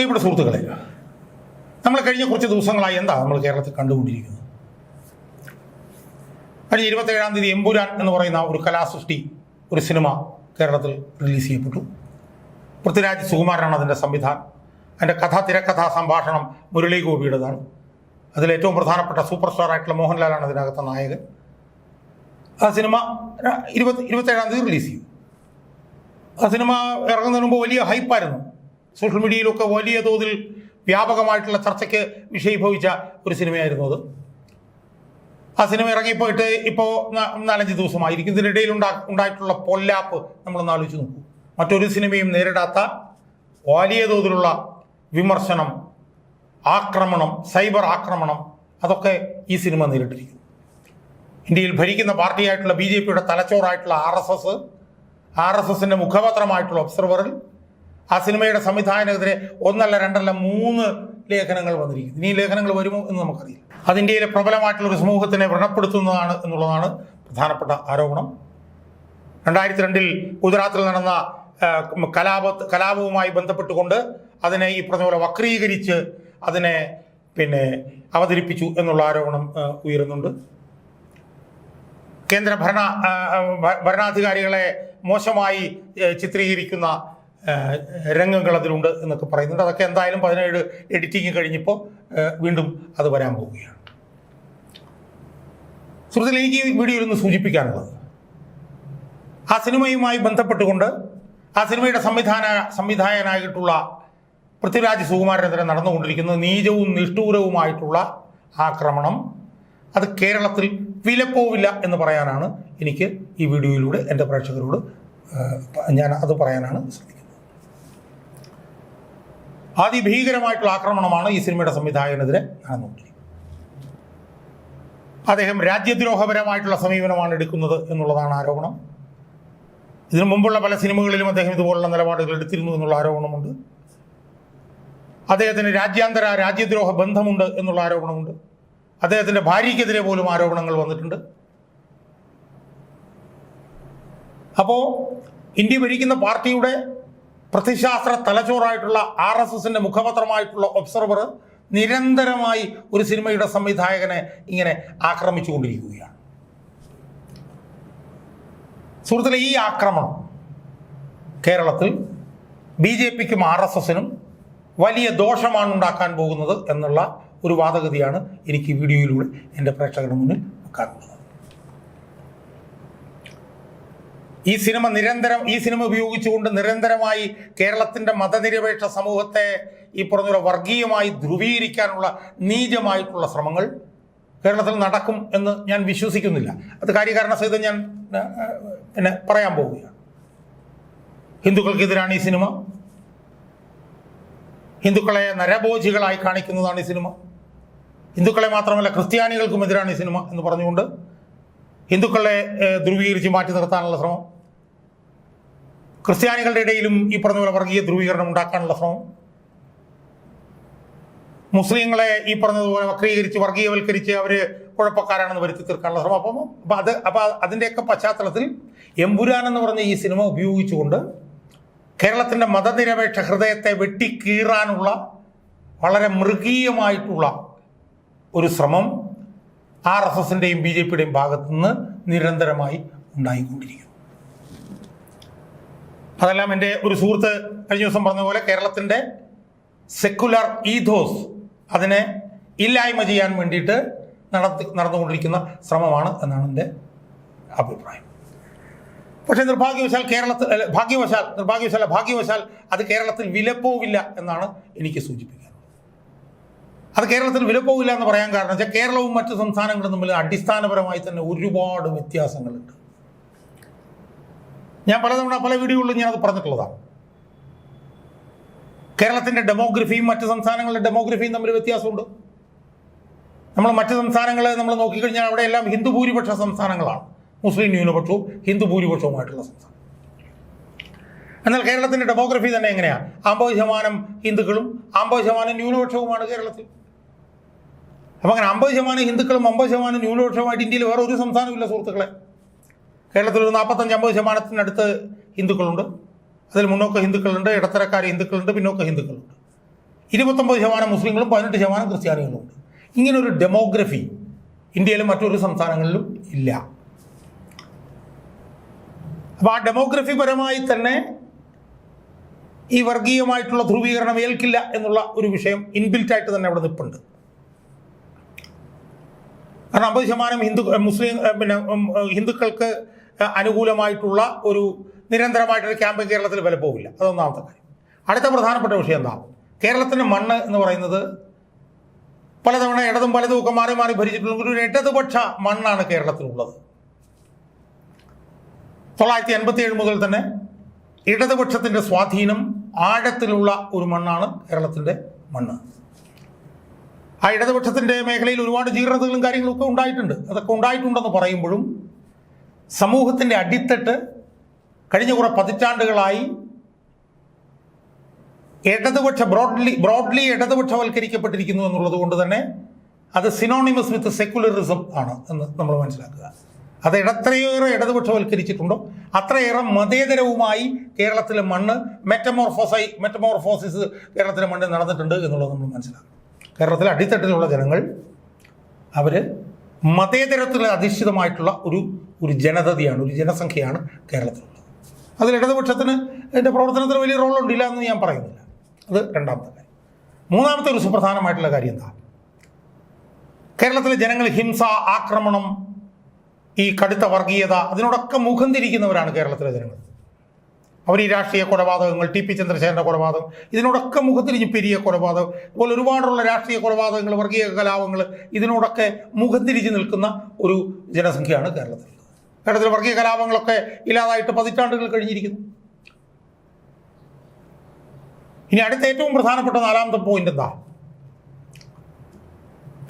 പ്രിയപ്പെട്ട സുഹൃത്തുക്കളെ നമ്മൾ കഴിഞ്ഞ കുറച്ച് ദിവസങ്ങളായി എന്താ നമ്മൾ കേരളത്തിൽ കണ്ടുകൊണ്ടിരിക്കുന്നത്? കഴിഞ്ഞ ഇരുപത്തേഴാം തീയതി എമ്പുരാൻ എന്ന് പറയുന്ന ഒരു കലാസൃഷ്ടി ഒരു സിനിമ കേരളത്തിൽ റിലീസ് ചെയ്യപ്പെട്ടു. പൃഥ്വിരാജ് സുകുമാരനാണ് അതിന്റെ സംവിധാനം അതിന്റെ കഥ തിരക്കഥാ സംഭാഷണം മുരളി ഗോപിയുടേതാണ്. അതിൽ ഏറ്റവും പ്രധാനപ്പെട്ട സൂപ്പർ സ്റ്റാർ ആയിട്ടുള്ള മോഹൻലാലാണ് അതിനകത്തെ നായകൻ. ആ സിനിമ ഇരുപത്തി ഇരുപത്തേഴാം തീയതി റിലീസ് ചെയ്യും ആ സിനിമ ഇറങ്ങുന്നതിന് മുമ്പ് വലിയ ഹൈപ്പായിരുന്നു സോഷ്യൽ മീഡിയയിലൊക്കെ വലിയ തോതിൽ വ്യാപകമായിട്ടുള്ള ചർച്ചയ്ക്ക് വിഷയീഭവിച്ച ഒരു സിനിമയായിരുന്നു അത്. ആ സിനിമ ഇറങ്ങിപ്പോയിട്ട് ഇപ്പോൾ നാലഞ്ച് ദിവസമായിരിക്കും. ഇതിനിടയിൽ ഉണ്ടാ ഉണ്ടായിട്ടുള്ള പൊല്ലാപ്പ് നമ്മളൊന്ന് ആലോചിച്ച് നോക്കൂ. മറ്റൊരു സിനിമയും നേരിടാത്ത വലിയ തോതിലുള്ള വിമർശനം ആക്രമണം സൈബർ ആക്രമണം അതൊക്കെ ഈ സിനിമ നേരിട്ടിരിക്കുന്നു. ഇന്ത്യയിൽ ഭരിക്കുന്ന പാർട്ടിയായിട്ടുള്ള ബി ജെ പിയുടെ തലച്ചോറായിട്ടുള്ള R S S R S എസിന്റെ മുഖപത്രമായിട്ടുള്ള ഒബ്സർവറിൽ ആ സിനിമയുടെ സംവിധായകനെതിരെ ഒന്നല്ല രണ്ടല്ല മൂന്ന് ലേഖനങ്ങൾ വന്നിരിക്കുന്നു. ഇനി ലേഖനങ്ങൾ വരുമോ എന്ന് നമുക്കറിയില്ല. അത് ഇന്ത്യയിലെ പ്രബലമായിട്ടുള്ള ഒരു സമൂഹത്തിനെ വ്രണപ്പെടുത്തുന്നതാണ് എന്നുള്ളതാണ് പ്രധാനപ്പെട്ട ആരോപണം. രണ്ടായിരത്തി രണ്ടിൽ ഗുജറാത്തിൽ നടന്ന കലാപ കലാപവുമായി ബന്ധപ്പെട്ടുകൊണ്ട് അതിനെ ഈ പറഞ്ഞ പോലെ വക്രീകരിച്ച് അതിനെ പിന്നെ അവതരിപ്പിച്ചു എന്നുള്ള ആരോപണം ഉയരുന്നുണ്ട്. കേന്ദ്ര ഭരണ ഭരണാധികാരികളെ മോശമായി ചിത്രീകരിക്കുന്ന രംഗങ്ങൾ അതിലുണ്ട് എന്നൊക്കെ പറയുന്നുണ്ട്. അതൊക്കെ എന്തായാലും പതിനേഴ് എഡിറ്റിംഗ് കഴിഞ്ഞപ്പോൾ വീണ്ടും അത് വരാൻ പോവുകയാണ്. സുഹൃത്തിൽ എനിക്ക് ഈ വീഡിയോയിൽ ഒന്ന് സൂചിപ്പിക്കാനുള്ളത്. ആ സിനിമയുമായി ബന്ധപ്പെട്ടുകൊണ്ട് ആ സിനിമയുടെ സംവിധാന സംവിധായകനായിട്ടുള്ള പൃഥ്വിരാജ് സുകുമാരനെതിരെ നടന്നുകൊണ്ടിരിക്കുന്ന നീചവും നിഷ്ഠൂരവുമായിട്ടുള്ള ആക്രമണം അത് കേരളത്തിൽ വിലപ്പോവില്ല എന്ന് പറയാനാണ് എനിക്ക് ഈ വീഡിയോയിലൂടെ എന്റെ പ്രേക്ഷകരോട് ഞാൻ അത് പറയാനാണ് ശ്രദ്ധിക്കുന്നത് അതിഭീകരമായിട്ടുള്ള ആക്രമണമാണ് ഈ സിനിമയുടെ സംവിധായകനെതിരെ നടന്നുകൊണ്ടിരിക്കുന്നത്. അദ്ദേഹം രാജ്യദ്രോഹപരമായിട്ടുള്ള സമീപനമാണ് എടുക്കുന്നത് എന്നുള്ളതാണ് ആരോപണം. ഇതിനു മുമ്പുള്ള പല സിനിമകളിലും അദ്ദേഹം ഇതുപോലുള്ള നിലപാടുകൾ എടുത്തിരുന്നു എന്നുള്ള ആരോപണമുണ്ട്. അദ്ദേഹത്തിന് രാജ്യാന്തര രാജ്യദ്രോഹ ബന്ധമുണ്ട് എന്നുള്ള ആരോപണമുണ്ട്. അദ്ദേഹത്തിന്റെ ഭാര്യയ്ക്കെതിരെ പോലും ആരോപണങ്ങൾ വന്നിട്ടുണ്ട്. അപ്പോൾ ഇന്ത്യ ഭരിക്കുന്ന പാർട്ടിയുടെ പ്രതിശാസ്ത്ര തലച്ചോറായിട്ടുള്ള ആർ എസ് എസിന്റെ മുഖപത്രമായിട്ടുള്ള ഒബ്സർവർ നിരന്തരമായി ഒരു സിനിമയുടെ സംവിധായകനെ ഇങ്ങനെ ആക്രമിച്ചുകൊണ്ടിരിക്കുകയാണ്. സുഹൃത്തുക്കളെ ഈ ആക്രമണം കേരളത്തിൽ ബി ജെ പിക്കും ആർ എസ് എസിനും വലിയ ദോഷമാണ് ഉണ്ടാക്കാൻ പോകുന്നത് എന്നുള്ള ഒരു വാദഗതിയാണ് എനിക്ക് വീഡിയോയിലൂടെ എന്റെ പ്രേക്ഷകരുടെ മുന്നിൽ വെക്കാറുള്ളത് ഈ സിനിമ നിരന്തരം ഈ സിനിമ ഉപയോഗിച്ചുകൊണ്ട് നിരന്തരമായി കേരളത്തിന്റെ മതനിരപേക്ഷ സമൂഹത്തെ ഈ പറഞ്ഞ വർഗീയമായി ധ്രുവീകരിക്കാനുള്ള നീചമായിട്ടുള്ള ശ്രമങ്ങൾ കേരളത്തിൽ നടക്കും എന്ന് ഞാൻ വിശ്വസിക്കുന്നില്ല. അത് കാര്യകാരണ സഹിതം ഞാൻ പിന്നെ പറയാൻ പോവുകയാണ്. ഹിന്ദുക്കൾക്കെതിരാണ് ഈ സിനിമ. ഹിന്ദുക്കളെ നരഭോജികളായി കാണിക്കുന്നതാണ് ഈ സിനിമ. ഹിന്ദുക്കളെ മാത്രമല്ല ക്രിസ്ത്യാനികൾക്കും എതിരാണ് ഈ സിനിമ എന്ന് പറഞ്ഞുകൊണ്ട് ഹിന്ദുക്കളെ ധ്രുവീകരിച്ച് മാറ്റി നിർത്താനുള്ള ശ്രമം. ക്രിസ്ത്യാനികളുടെ ഇടയിലും ഈ പറഞ്ഞ വർഗീയ ധ്രുവീകരണം ഉണ്ടാക്കാനുള്ള ശ്രമം? മുസ്ലിങ്ങളെ ഈ പറഞ്ഞതുപോലെ വക്രീകരിച്ച് വർഗീയവൽക്കരിച്ച് അവർ കുഴപ്പക്കാരാണെന്ന് വരുത്തി തീർക്കാനുള്ള ശ്രമം. അപ്പം അപ്പം അത് അപ്പം അതിന്റെയൊക്കെ പശ്ചാത്തലത്തിൽ എമ്പുരാൻ എന്ന് പറഞ്ഞ ഈ സിനിമ ഉപയോഗിച്ചുകൊണ്ട് കേരളത്തിന്റെ മതനിരപേക്ഷ ഹൃദയത്തെ വെട്ടിക്കീറാനുള്ള വളരെ മൃഗീയമായിട്ടുള്ള ഒരു ശ്രമം ആർ എസ് എസിന്റെയും ബി ജെ പിയുടെയും ഭാഗത്തുനിന്ന് നിരന്തരമായി ഉണ്ടായിക്കൊണ്ടിരിക്കുന്നു. അതെല്ലാം എന്റെ ഒരു സുഹൃത്ത് കഴിഞ്ഞ ദിവസം പറഞ്ഞ പോലെ കേരളത്തിന്റെ സെക്കുലർ ഈഥോസ് അതിനെ ഇല്ലായ്മ ചെയ്യാൻ വേണ്ടിയിട്ട് നടത്തി നടന്നുകൊണ്ടിരിക്കുന്ന ശ്രമമാണ് എന്നാണ് എന്റെ അഭിപ്രായം. പക്ഷേ നിർഭാഗ്യവശാൽ കേരളത്തിൽ ഭാഗ്യവശാൽ നിർഭാഗ്യവശാൽ ഭാഗ്യവശാൽ അത് കേരളത്തിൽ വിലപ്പോവില്ല എന്നാണ് എനിക്ക് സൂചിപ്പിക്കുന്നത് അത് കേരളത്തിൽ വിലപ്പോവില്ല എന്ന് പറയാൻ കാരണം വെച്ചാൽ കേരളവും മറ്റു സംസ്ഥാനങ്ങളും തമ്മിൽ അടിസ്ഥാനപരമായി തന്നെ ഒരുപാട് വ്യത്യാസങ്ങളുണ്ട്. ഞാൻ പലതവണ പല വീഡിയോകളിലും ഞാനത് പറഞ്ഞിട്ടുള്ളതാണ്. കേരളത്തിന്റെ ഡെമോഗ്രഫിയും മറ്റ് സംസ്ഥാനങ്ങളുടെ ഡെമോഗ്രഫിയും തമ്മിൽ വ്യത്യാസമുണ്ട്. നമ്മൾ മറ്റ് സംസ്ഥാനങ്ങളെ നമ്മൾ നോക്കിക്കഴിഞ്ഞാൽ അവിടെ എല്ലാം ഹിന്ദു ഭൂരിപക്ഷ സംസ്ഥാനങ്ങളാണ്. മുസ്ലിം ന്യൂനപക്ഷവും ഹിന്ദു ഭൂരിപക്ഷവുമായിട്ടുള്ള സംസ്ഥാനം. എന്നാൽ കേരളത്തിന്റെ ഡെമോഗ്രഫി തന്നെ എങ്ങനെയാണ് അമ്പത് ശതമാനം ഹിന്ദുക്കളും അമ്പത് ശതമാനം ന്യൂനപക്ഷവുമാണ് കേരളത്തിൽ. അപ്പം അങ്ങനെ അമ്പത് ശതമാനം ഹിന്ദുക്കളും അമ്പത് ശതമാനം ന്യൂനപക്ഷവുമായിട്ട് ഇന്ത്യയിൽ വേറെ ഒരു സംസ്ഥാനമില്ല സുഹൃത്തുക്കളെ. കേരളത്തിൽ ഒരു നാൽപ്പത്തഞ്ച് അമ്പത് ശതമാനത്തിനടുത്ത് ഹിന്ദുക്കളുണ്ട്. അതിൽ മുന്നോക്ക ഹിന്ദുക്കളുണ്ട് ഇടത്തരക്കാർ ഹിന്ദുക്കളുണ്ട് പിന്നോക്ക ഹിന്ദുക്കളുണ്ട്. ഇരുപത്തൊമ്പത് ശതമാനം മുസ്ലിങ്ങളും പതിനെട്ട് ശതമാനം ക്രിസ്ത്യാനികളും ഉണ്ട് ഇങ്ങനെ ഒരു ഡെമോഗ്രഫി ഇന്ത്യയിലും മറ്റൊരു സംസ്ഥാനങ്ങളിലും ഇല്ല. അപ്പോൾ ആ ഡെമോഗ്രഫി പരമായി തന്നെ ഈ വർഗീയമായിട്ടുള്ള ധ്രുവീകരണം ഏൽക്കില്ല എന്നുള്ള ഒരു വിഷയം ഇൻബിൽറ്റ് ആയിട്ട് തന്നെ അവിടെ നിൽപ്പുണ്ട് കാരണം അമ്പത് ശതമാനം ഹിന്ദു മുസ്ലിം പിന്നെ ഹിന്ദുക്കൾക്ക് അനുകൂലമായിട്ടുള്ള ഒരു നിരന്തരമായിട്ടൊരു ക്യാമ്പ് കേരളത്തിൽ വില പോകില്ല അതൊന്നാമത്തെ കാര്യം. അടുത്ത പ്രധാനപ്പെട്ട വിഷയം എന്താ? കേരളത്തിന്റെ മണ്ണ് എന്ന് പറയുന്നത് പലതവണ ഇടതും പലതും ഒക്കെ മാറി മാറി ഭരിച്ചിട്ടുള്ള ഒരു ഇടതുപക്ഷ മണ്ണാണ് കേരളത്തിലുള്ളത്. തൊള്ളായിരത്തി എൺപത്തി ഏഴ് മുതൽ തന്നെ ഇടതുപക്ഷത്തിന്റെ സ്വാധീനം ആഴത്തിലുള്ള ഒരു മണ്ണാണ് കേരളത്തിന്റെ മണ്ണ്. ആ ഇടതുപക്ഷത്തിന്റെ മേഖലയിൽ ഒരുപാട് ജീർണതകളും കാര്യങ്ങളും ഒക്കെ ഉണ്ടായിട്ടുണ്ട്. അതൊക്കെ ഉണ്ടായിട്ടുണ്ടെന്ന് പറയുമ്പോഴും സമൂഹത്തിന്റെ അടിത്തട്ട് കഴിഞ്ഞ കുറേ പതിറ്റാണ്ടുകളായി ഇടതുപക്ഷ ബ്രോഡ്ലി ബ്രോഡ്ലി ഇടതുപക്ഷവൽക്കരിക്കപ്പെട്ടിരിക്കുന്നു എന്നുള്ളത് കൊണ്ട് തന്നെ അത് സിനോണിമസ് വിത്ത് സെക്യുലറിസം ആണ് എന്ന് നമ്മൾ മനസ്സിലാക്കുക. അത് എത്രയേറെ ഇടതുപക്ഷവൽക്കരിച്ചിട്ടുണ്ടോ അത്രയേറെ മതേതരവുമായി കേരളത്തിലെ മണ്ണ് മെറ്റമോർഫോസൈ മെറ്റമോർഫോസിസ് കേരളത്തിലെ മണ്ണിൽ നടന്നിട്ടുണ്ട് എന്നുള്ളത് നമ്മൾ മനസ്സിലാക്കണം. കേരളത്തിലെ അടിത്തട്ടിലുള്ള ജനങ്ങൾ അവർ മതേതരത്തിൽ അധിഷ്ഠിതമായിട്ടുള്ള ഒരു ഒരു ജനതയാണ് ഒരു ജനസംഖ്യയാണ് കേരളത്തിലുള്ളത് അതിൽ ഇടതുപക്ഷത്തിന് എന്റെ പ്രവർത്തനത്തിന് വലിയ റോളുണ്ടില്ല എന്ന് ഞാൻ പറയുന്നില്ല. അത് രണ്ടാമത്തെ കാര്യം. മൂന്നാമത്തെ ഒരു സുപ്രധാനമായിട്ടുള്ള കാര്യം എന്താ? കേരളത്തിലെ ജനങ്ങൾ ഹിംസ ആക്രമണം ഈ കടുത്ത വർഗീയത അതിനോടൊക്കെ മുഖം തിരിക്കുന്നവരാണ് കേരളത്തിലെ ജനങ്ങൾ. അവർ ഈ രാഷ്ട്രീയ കൊലപാതകങ്ങൾ ടി പി ചന്ദ്രശേഖരന്റെ കൊലപാതകം ഇതിനോടൊക്കെ മുഖത്തിരിഞ്ഞ് പെരിയ കൊലപാതകം അതുപോലെ ഒരുപാടുള്ള രാഷ്ട്രീയ കൊലപാതകങ്ങൾ വർഗീയ കലാപങ്ങൾ ഇതിനോടൊക്കെ മുഖത്തിരിച്ച് നിൽക്കുന്ന ഒരു ജനസംഖ്യയാണ് കേരളത്തിൽ. കേരളത്തിലെ വർഗീയ കലാപങ്ങളൊക്കെ ഇല്ലാതായിട്ട് പതിറ്റാണ്ടുകൾ കഴിഞ്ഞിരിക്കുന്നു. ഇനി അടുത്ത ഏറ്റവും പ്രധാനപ്പെട്ട നാലാമത്തെ പോയിന്റ് എന്താ?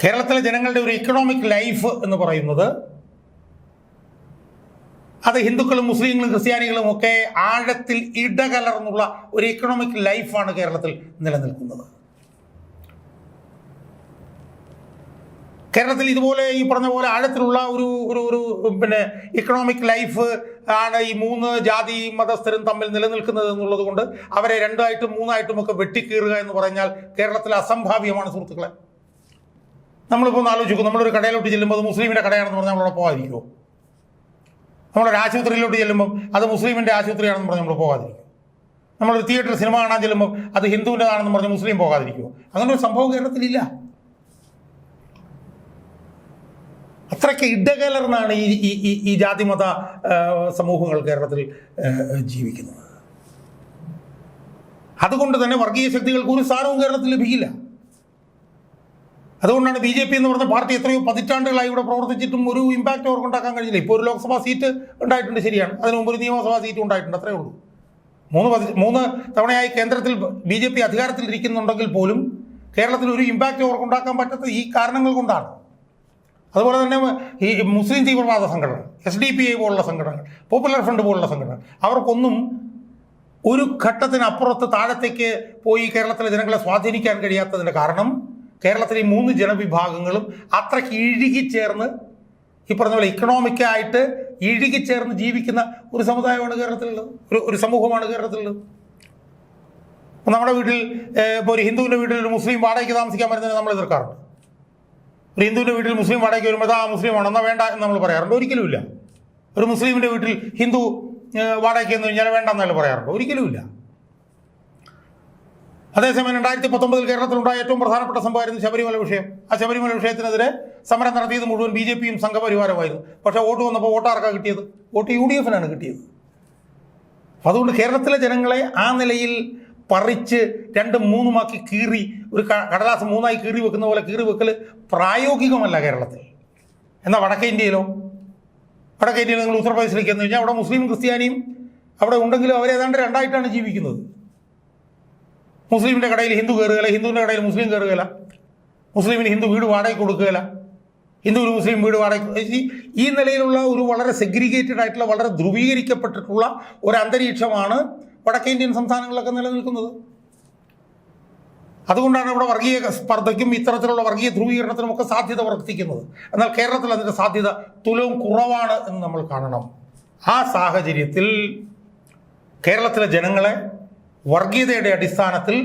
കേരളത്തിലെ ജനങ്ങളുടെ ഒരു ഇക്കണോമിക് ലൈഫ് എന്ന് പറയുന്നത് അത് ഹിന്ദുക്കളും മുസ്ലിങ്ങളും ക്രിസ്ത്യാനികളും ഒക്കെ ആഴത്തിൽ ഇടകലർന്നുള്ള ഒരു ഇക്കണോമിക് ലൈഫാണ് കേരളത്തിൽ നിലനിൽക്കുന്നത്. കേരളത്തിൽ ഇതുപോലെ ഈ പറഞ്ഞ പോലെ ആഴത്തിലുള്ള ഒരു ഒരു ഒരു പിന്നെ ഇക്കണോമിക് ലൈഫ് ആണ് ഈ മൂന്ന് ജാതി മതസ്ഥരും തമ്മിൽ നിലനിൽക്കുന്നത് എന്നുള്ളത് കൊണ്ട് അവരെ രണ്ടായിട്ടും മൂന്നായിട്ടും ഒക്കെ വെട്ടിക്കീറുക എന്ന് പറഞ്ഞാൽ കേരളത്തിൽ അസംഭാവ്യമാണ് സുഹൃത്തുക്കളെ. നമ്മളിപ്പോൾ ഒന്ന് ആലോചിക്കും. നമ്മളൊരു കടയിലോട്ട് ചെല്ലുമ്പോൾ അത് മുസ്ലിമിന്റെ കടയാണെന്ന് പറഞ്ഞാൽ നമ്മളവിടെ പോകാതിരിക്കുമോ നമ്മളൊരു ആശുപത്രിയിലോട്ട് ചെല്ലുമ്പോൾ അത് മുസ്ലിമിന്റെ ആശുപത്രിയാണെന്ന് പറഞ്ഞ് നമ്മൾ പോകാതിരിക്കും. നമ്മളൊരു തിയേറ്റർ സിനിമ കാണാൻ ചെല്ലുമ്പോൾ അത് ഹിന്ദുവിന്റെതാണെന്ന് പറഞ്ഞ് മുസ്ലിം പോകാതിരിക്കുമോ അങ്ങനെ ഒരു സംഭവം കേരളത്തിലില്ല. അത്രയ്ക്ക് ഇടകലർന്നാണ് ഈ ഈ ഈ ജാതിമത സമൂഹങ്ങൾ കേരളത്തിൽ ജീവിക്കുന്നത്. അതുകൊണ്ട് തന്നെ വർഗീയ ശക്തികൾക്ക് ഒരു സ്ഥാനവും കേരളത്തിൽ ലഭിക്കില്ല. അതുകൊണ്ടാണ് ബി ജെ പി എന്ന് പറഞ്ഞ പാർട്ടി എത്രയോ പതിറ്റാണ്ടുകളായി ഇവിടെ പ്രവർത്തിച്ചിട്ടും ഒരു ഇമ്പാക്റ്റ് അവർക്ക് ഉണ്ടാക്കാൻ കഴിഞ്ഞില്ല ഇപ്പോൾ ഒരു ലോക്സഭാ സീറ്റ് ഉണ്ടായിട്ടുണ്ട് ശരിയാണ്. അതിന് മുമ്പ് ഒരു നിയമസഭാ സീറ്റ് ഉണ്ടായിട്ടുണ്ട്. അത്രേ ഉള്ളൂ. മൂന്ന് പതി മൂന്ന് തവണയായി കേന്ദ്രത്തിൽ ബി ജെ പി അധികാരത്തിൽ ഇരിക്കുന്നുണ്ടെങ്കിൽ പോലും കേരളത്തിൽ ഒരു ഇമ്പാക്റ്റ് അവർക്ക് ഉണ്ടാക്കാൻ പറ്റാത്ത ഈ കാരണങ്ങൾ കൊണ്ടാണ്. അതുപോലെ തന്നെ ഈ മുസ്ലിം തീവ്രവാദ സംഘടനകൾ എസ് ഡി പി ഐ പോലുള്ള സംഘടനകൾ പോപ്പുലർ ഫ്രണ്ട് പോലുള്ള സംഘടനകൾ അവർക്കൊന്നും ഒരു ഘട്ടത്തിനപ്പുറത്ത് താഴത്തേക്ക് പോയി കേരളത്തിലെ ജനങ്ങളെ സ്വാധീനിക്കാൻ കഴിയാത്തതിന്റെ കാരണം കേരളത്തിലെ മൂന്ന് ജനവിഭാഗങ്ങളും അത്രയ്ക്ക് ഇഴുകിച്ചേർന്ന് ഈ പറഞ്ഞ പോലെ ഇക്കണോമിക്കായിട്ട് ഇഴുകിച്ചേർന്ന് ജീവിക്കുന്ന ഒരു സമുദായമാണ് കേരളത്തിലുള്ളത്. ഒരു ഒരു സമൂഹമാണ് കേരളത്തിലുള്ളത്. നമ്മുടെ വീട്ടിൽ ഇപ്പോൾ ഒരു ഹിന്ദുവിന്റെ വീട്ടിൽ ഒരു മുസ്ലിം വാടകയ്ക്ക് താമസിക്കാൻ വരുന്നതിന് നമ്മൾ എതിർക്കാറുണ്ട്. ഒരു ഹിന്ദുവിന്റെ വീട്ടിൽ മുസ്ലിം വാടകയ്ക്ക് വരുമ്പോൾ ആ മുസ്ലിമാണ് എന്നാൽ വേണ്ട എന്ന് നമ്മൾ പറയാറുണ്ട്. ഒരിക്കലുമില്ല ഒരു മുസ്ലിമിന്റെ വീട്ടിൽ ഹിന്ദു വാടകയ്ക്ക് എന്ന് കഴിഞ്ഞാൽ വേണ്ട എന്നല്ല പറയാറുണ്ട്. ഒരിക്കലുമില്ല അതേസമയം രണ്ടായിരത്തി പത്തൊമ്പതിൽ കേരളത്തിലുണ്ടായ ഏറ്റവും പ്രധാനപ്പെട്ട സംഭവമായിരുന്നു ശബരിമല വിഷയം. ആ ശബരിമല വിഷയത്തിനെതിരെ സമരം നടത്തിയത് മുഴുവൻ ബി ജെ പിയും സംഘപരിവാരമായിരുന്നു പക്ഷേ വോട്ട് വന്നപ്പോൾ വോട്ട് ആർക്കാണ് കിട്ടിയത്? വോട്ട് യു ഡി എഫിനാണ് കിട്ടിയത്. അതുകൊണ്ട് കേരളത്തിലെ ജനങ്ങളെ ആ നിലയിൽ പറിച്ച് രണ്ടും മൂന്നുമാക്കി കീറി ഒരു കടലാസ് മൂന്നായി കീറി വെക്കുന്ന പോലെ കീറി വെക്കൽ പ്രായോഗികമല്ല കേരളത്തിൽ. എന്നാൽ വടക്കേ ഇന്ത്യയിലോ? വടക്കേ ഇന്ത്യയിൽ നിങ്ങൾ ഉത്തർപ്രദേശിലേക്ക് എന്ന് കഴിഞ്ഞാൽ അവിടെ മുസ്ലിം ക്രിസ്ത്യാനിയും അവിടെ ഉണ്ടെങ്കിലും അവരേതാണ്ട് രണ്ടായിട്ടാണ് ജീവിക്കുന്നത്. മുസ്ലിമിന്റെ കടയിൽ ഹിന്ദു കയറുകയില്ല ഹിന്ദുവിന്റെ കടയിൽ മുസ്ലിം കയറുകയില്ല. മുസ്ലിമിന് ഹിന്ദു വീട് വാടകയ്ക്ക് കൊടുക്കുകയില്ല. ഒരു മുസ്ലിം വീട് വാടക ഈ നിലയിലുള്ള ഒരു വളരെ സെഗ്രിഗേറ്റഡ് ആയിട്ടുള്ള വളരെ ധ്രുവീകരിക്കപ്പെട്ടിട്ടുള്ള ഒരു അന്തരീക്ഷമാണ് വടക്കേ ഇന്ത്യൻ സംസ്ഥാനങ്ങളിലൊക്കെ നിലനിൽക്കുന്നത്. അതുകൊണ്ടാണ് ഇവിടെ വർഗീയ സ്പർദ്ധയ്ക്കും ഇത്തരത്തിലുള്ള വർഗീയ ധ്രുവീകരണത്തിനും ഒക്കെ സാധ്യത വർദ്ധിക്കുന്നത്. എന്നാൽ കേരളത്തിൽ അതിന്റെ സാധ്യത തുലവും കുറവാണ് എന്ന് നമ്മൾ കാണണം. ആ സാഹചര്യത്തിൽ കേരളത്തിലെ ജനങ്ങളെ വർഗീയതയുടെ അടിസ്ഥാനത്തിൽ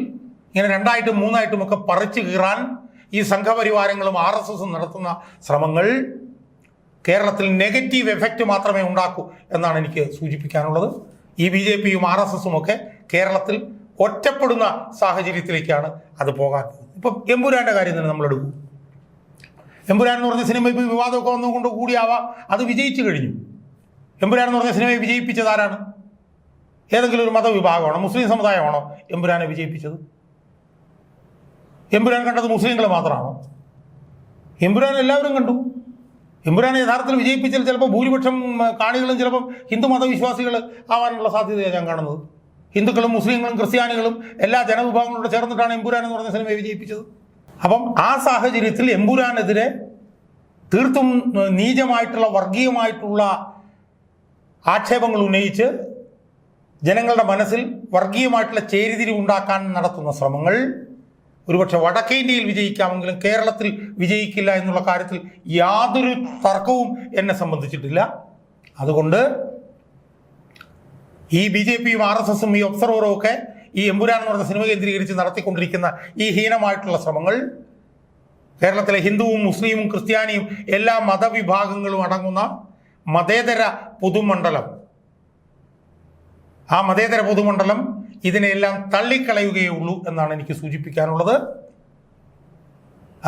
ഇങ്ങനെ രണ്ടായിട്ടും മൂന്നായിട്ടും ഒക്കെ പറിച്ചു കീറാൻ ഈ സംഘപരിവാരങ്ങളും ആർ എസ് എസും നടത്തുന്ന ശ്രമങ്ങൾ കേരളത്തിൽ നെഗറ്റീവ് എഫക്റ്റ് മാത്രമേ ഉണ്ടാക്കൂ എന്നാണ് എനിക്ക് സൂചിപ്പിക്കാനുള്ളത്. ഈ ബി ജെ പിയും ആർ എസ് എസും ഒക്കെ കേരളത്തിൽ ഒറ്റപ്പെടുന്ന സാഹചര്യത്തിലേക്കാണ് അത് പോകാൻ ഇപ്പം എമ്പുരാന്റെ കാര്യം തന്നെ നമ്മൾ എടുക്കും. എമ്പുരാൻ എന്ന് പറഞ്ഞ സിനിമ ഇപ്പോൾ വിവാദമൊക്കെ വന്നുകൊണ്ട് കൂടിയാവാം. അത് വിജയിച്ചു കഴിഞ്ഞു. എമ്പുരാൻ എന്ന് പറഞ്ഞ സിനിമയെ വിജയിപ്പിച്ചത് ആരാണ്? ഏതെങ്കിലും ഒരു മതവിഭാഗമാണോ മുസ്ലിം സമുദായമാണോ എമ്പുരാനെ വിജയിപ്പിച്ചത്? എമ്പുരാൻ കണ്ടത് മുസ്ലിങ്ങൾ മാത്രമാണോ? എമ്പുരാൻ എല്ലാവരും കണ്ടു. എമ്പുരാനെ യഥാർത്ഥത്തിൽ വിജയിപ്പിച്ചാൽ ചിലപ്പോൾ ഭൂരിപക്ഷം കാണികളും ചിലപ്പം ഹിന്ദു മതവിശ്വാസികൾ ആവാനുള്ള സാധ്യതയാണ് ഞാൻ കാണുന്നത്. ഹിന്ദുക്കളും മുസ്ലിങ്ങളും ക്രിസ്ത്യാനികളും എല്ലാ ജനവിഭാഗങ്ങളോട് ചേർന്നിട്ടാണ് എമ്പുരാൻ എന്ന് പറഞ്ഞ സിനിമയെ വിജയിപ്പിച്ചത്. അപ്പം ആ സാഹചര്യത്തിൽ എമ്പുരാനെതിരെ തീർത്തും നീചമായിട്ടുള്ള വർഗീയമായിട്ടുള്ള ആക്ഷേപങ്ങൾ ഉന്നയിച്ച് ജനങ്ങളുടെ മനസ്സിൽ വർഗീയമായിട്ടുള്ള ചേരിതിരിവ് ഉണ്ടാക്കാൻ നടത്തുന്ന ശ്രമങ്ങൾ ഒരുപക്ഷെ വടക്കേ ഇന്ത്യയിൽ വിജയിക്കാമെങ്കിലും കേരളത്തിൽ വിജയിക്കില്ല എന്നുള്ള കാര്യത്തിൽ യാതൊരു തർക്കവും എന്നെ സംബന്ധിച്ചിട്ടില്ല. അതുകൊണ്ട് ഈ ബി ജെ പിയും ആർ എസ് എസും ഈ ഒബ്സർവറും ഒക്കെ ഈ എമ്പുരാൻ എന്ന് പറഞ്ഞ സിനിമ കേന്ദ്രീകരിച്ച് നടത്തിക്കൊണ്ടിരിക്കുന്ന ഈ ഹീനമായിട്ടുള്ള ശ്രമങ്ങൾ കേരളത്തിലെ ഹിന്ദുവും മുസ്ലിമും ക്രിസ്ത്യാനിയും എല്ലാ മതവിഭാഗങ്ങളും അടങ്ങുന്ന മതേതര പൊതുമണ്ഡലം ആ മതേതര പൊതുമണ്ഡലം തള്ളിക്കളയുകയേ ഉള്ളൂ എന്നാണ് എനിക്ക് സൂചിപ്പിക്കാനുള്ളത്.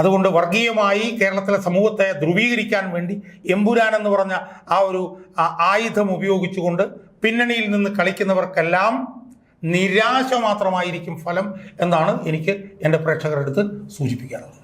അതുകൊണ്ട് വർഗീയമായി കേരളത്തിലെ സമൂഹത്തെ ധ്രുവീകരിക്കാൻ വേണ്ടി എമ്പുരാൻ എന്ന് പറഞ്ഞ ആ ഒരു ആയുധം ഉപയോഗിച്ചുകൊണ്ട് പിന്നണിയിൽ നിന്ന് കളിക്കുന്നവർക്കെല്ലാം നിരാശ മാത്രമായിരിക്കും ഫലം എന്നാണ് എനിക്ക് എന്റെ പ്രേക്ഷകരുടെ അടുത്ത് സൂചിപ്പിക്കാനുള്ളത്.